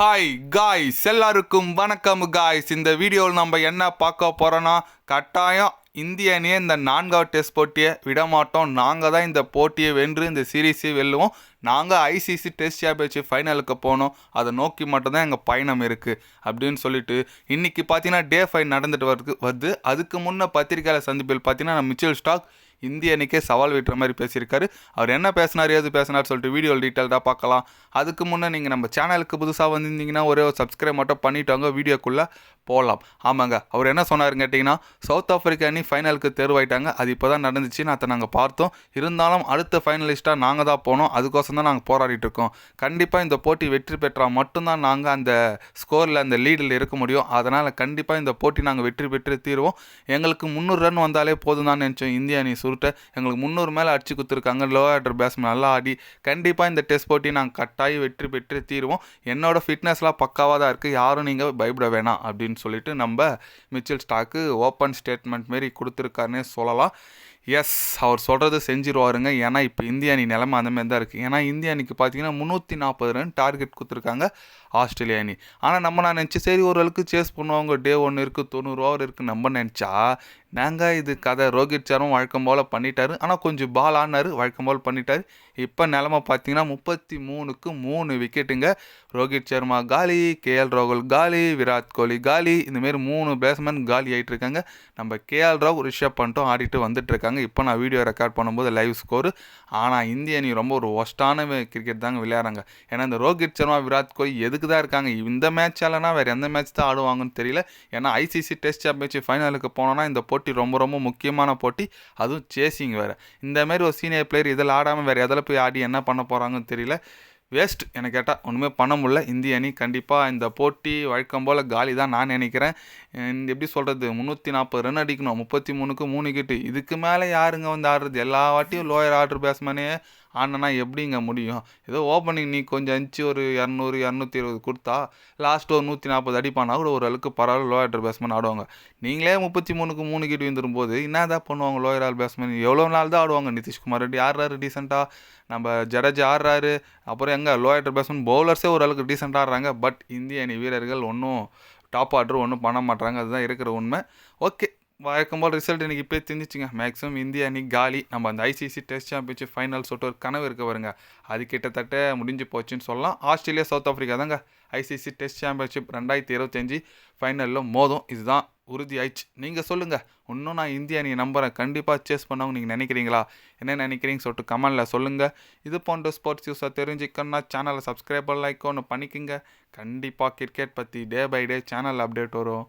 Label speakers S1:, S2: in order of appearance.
S1: Hi guys எல்லாருக்கும் வணக்கம் guys இந்த வீடியோவில் நம்ம என்ன பார்க்க போகிறோன்னா கட்டாயம் இந்திய அணியை இந்த நான்காவது டெஸ்ட் போட்டியை விட மாட்டோம் நாங்கள் தான் இந்த போட்டியை வென்று இந்த சீரீஸை வெல்லுவோம். நாங்கள் ஐசிசி டெஸ்ட் சாம்பியன்ஷிப் ஃபைனலுக்கு போனோம். அதை நோக்கி மட்டும்தான் எங்கள் பயணம் இருக்குது அப்படின்னு சொல்லிட்டு இன்றைக்கி பார்த்தீங்கன்னா டே ஃபைவ் நடந்துட்டு வருது வருது. அதுக்கு முன்னே பத்திரிகையாளர் சந்திப்பில் பார்த்தீங்கன்னா நம்ம மிச்சல் ஸ்டாக் இந்திய அணிக்கே சவால் விட்டுற மாதிரி பேசியிருக்காரு. அவர் என்ன பேசினார் ஏது பேசினார் சொல்லிட்டு வீடியோ டீட்டெயில்டாக பார்க்கலாம். அதுக்கு முன்னே நீங்கள் நம்ம சேனலுக்கு புதுசாக வந்திருந்தீங்கன்னா ஒரே ஒரு சப்ஸ்கிரைப் மட்டும் பண்ணிட்டாங்க வீடியோக்குள்ளே போகலாம் ஆமாங்க அவர் என்ன சொன்னாருன்னு கேட்டிங்கன்னா சவுத் ஆஃப்ரிக்கா அணி ஃபைனலுக்கு தேர்வாயிட்டாங்க. அது இப்போ தான் நான் அதை நாங்கள் பார்த்தோம். இருந்தாலும் அடுத்த ஃபைனலிஸ்ட்டாக நாங்கள் தான் போனோம். அதுக்கோசம் தான் நாங்கள் போராடிட்டு இருக்கோம். கண்டிப்பாக இந்த போட்டி வெற்றி பெற்றால் மட்டும்தான் நாங்கள் அந்த ஸ்கோரில் அந்த லீடில் இருக்க முடியும். அதனால் கண்டிப்பாக இந்த போட்டி நாங்கள் வெற்றி பெற்று தீருவோம். எங்களுக்கு முந்நூறு ரன் வந்தாலே போதும் தான் நினச்சோம் இந்திய அணி சுருட்டை எங்களுக்கு முந்நூறு மேலே அடிச்சு கொடுத்துருக்காங்க லோ ஆர்டர் பேட்ஸ்மேன் நல்லா ஆடி கண்டிப்பாக இந்த டெஸ்ட் போட்டி நாங்கள் கட்டாயி வெற்றி பெற்று தீருவோம். என்னோடய ஃபிட்னஸ்லாம் பக்காவாக தான் இருக்குது யாரும் நீங்கள் பயப்பட வேணாம் அப்படின்னு சொல்லிட்டு நம்ம மிச்சல் ஸ்டாக்கு ஓப்பன் ஸ்டேட்மெண்ட் மாரி கொடுத்துருக்காருன்னே சொல்லலாம். எஸ் அவர் சொல்கிறது செஞ்சிருவாருங்க. ஏன்னா இப்போ இந்திய அணி நிலைமை அந்த மாதிரி தான் இருக்குது ஏன்னா இந்திய அணிக்கு பார்த்தீங்கன்னா முந்நூற்றி நாற்பது ரன் டார்கெட் கொடுத்துருக்காங்க ஆஸ்திரேலியா அணி. ஆனால் நம்ம நான் நினச்சி சரி ஓரளவுக்கு சேஸ் பண்ணுவாங்க. டே ஒன்று இருக்குது தொண்ணூறு ஓவர் இருக்குது நம்ம நினச்சா நாங்கள் இது கதை ரோஹித் சர்மா வழக்கம் போல் பண்ணிட்டாரு. ஆனால் கொஞ்சம் பால் ஆனார் வழக்கம் போல் பண்ணிட்டார். இப்போ நிலமை பார்த்தீங்கன்னா முப்பத்தி மூணுக்கு மூணு விக்கெட்டுங்க ரோஹித் சர்மா காலி கேஎல் ராகுல் காலி விராட் கோலி காலி. இந்தமாரி மூணு பேட்ஸ்மேன் காலி ஆகிட்டு இருக்காங்க நம்ம கேஎல் ராவ் ரிஷப் பண்ணிட்டோம் ஆடிட்டு வந்துட்டு இருக்காங்க. இப்போ நான் வீடியோ ரெக்கார்ட் பண்ணும்போது லைவ் ஸ்கோர். ஆனால் இந்திய அணி ரொம்ப ஒரு ஒஸ்டான கிரிக்கெட் தாங்க விளையாடுறாங்க. ஏன்னா இந்த ரோஹித் சர்மா விராட் கோலி எதுக்கு தான் இருக்காங்க? இந்த மேட்ச் வேறு எந்த மேட்ச் தான் ஆடுவாங்கன்னு தெரியல. ஏன்னா ஐசிசி டெஸ்ட் சாம்பியன்ஷிப் ஃபைனலுக்கு போனோன்னா இந்த போட்டி ரொம்ப ரொம்ப முக்கியமான போட்டி. அதுவும் சேசிங் வேறு. இந்த மாதிரி ஒரு சீனியர் பிளேயர் இதில் ஆடாமல் வேறு எதில் போய் ஆடி என்ன பண்ண போகிறாங்கன்னு தெரியல. வேஸ்ட். எனக்கு கேட்டால் ஒன்றுமே பண்ண முடியல. இந்திய அணி கண்டிப்பாக இந்த போட்டி வழக்கம் போல் காலி தான் நான் நினைக்கிறேன். இந்த எப்படி சொல்கிறது முந்நூற்றி நாற்பது ரன் அடிக்கணும். முப்பத்தி மூணுக்கு மூணு கிட்டு இதுக்கு மேலே யாருங்க வந்து ஆடுறது? எல்லா வாட்டியும் லோயர் ஆர்டர் பேட்ஸ்மேனே ஆடினா எப்படிங்க முடியும்? ஏதோ ஓப்பனிங் நீ கொஞ்சம் அஞ்சு ஒரு இரநூறு இரநூத்தி இருபது கொடுத்தா லாஸ்ட் ஒரு நூற்றி நாற்பது அடிப்பானா கூட ஒரு அளவுக்கு பரவாயில்ல லோயர் பேட்ஸ்மேன் ஆடுவாங்க. நீங்களே முப்பத்தி மூணுக்கு மூணு கிட்டு வந்துடும் போது என்ன தான் பண்ணுவாங்க லோயர் ஆல் பேட்ஸ்மேன் எவ்வளோ நாள் தான் ஆடுவாங்க நிதிஷ்குமார் ரெட்டி? ஆடுறாரு டீசெண்டாக நம்ம ஜடேஜா ஆடுறாரு. அப்புறம் எங்கே? லோயர் பேட்ஸ்மேன் பவுலர்ஸே ஓரளவுக்கு டீசெண்டாக ஆடுறாங்க. பட் இந்திய அணி வீரர்கள் ஒன்றும் டாப் ஆர்டர் ஒன்றும் பண்ண மாட்டாங்க அதுதான் இருக்கிற உண்மை. ஓகே வழக்கம் போல் ரிசல்ட் எனக்கு இப்போ தெரிஞ்சிச்சுங்க. மேக்ஸிமம் இந்திய அணி காலி. நம்ம அந்த ஐசிசி டெஸ்ட் சாம்பியன்ஷிப் ஃபைனல் சொல்லிட்டு ஒரு கனவு இருக்க வருங்க. அது கிட்டத்தட்ட முடிஞ்சு போச்சுன்னு சொல்லலாம். ஆஸ்திரேலியா சவுத் ஆஃப்ரிக்கா தாங்க. ஐசிசி டெஸ்ட் சாம்பியன்ஷிப் ரெண்டாயிரத்தி இருபத்தஞ்சி ஃபைனலில் மோதும். இதுதான் உறுதி ஆயிடுச்சு. நீங்கள் சொல்லுங்கள் இன்னும் நான் இந்தியா நீ நம்புகிறேன் கண்டிப்பாக சேஸ் பண்ணவங்க நீங்கள் நினைக்கிறீங்களா? என்ன நினைக்கிறீங்க சொல்லிட்டு கமெண்டில் சொல்லுங்கள் இது போன்ற ஸ்போர்ட்ஸ் நியூஸை தெரிஞ்சுக்கணும்னா சேனலை சப்ஸ்கிரைப் லைக் ஒன்று பண்ணிக்கோங்க. கண்டிப்பாக கிரிக்கெட் பற்றி day by day channel update வரும்.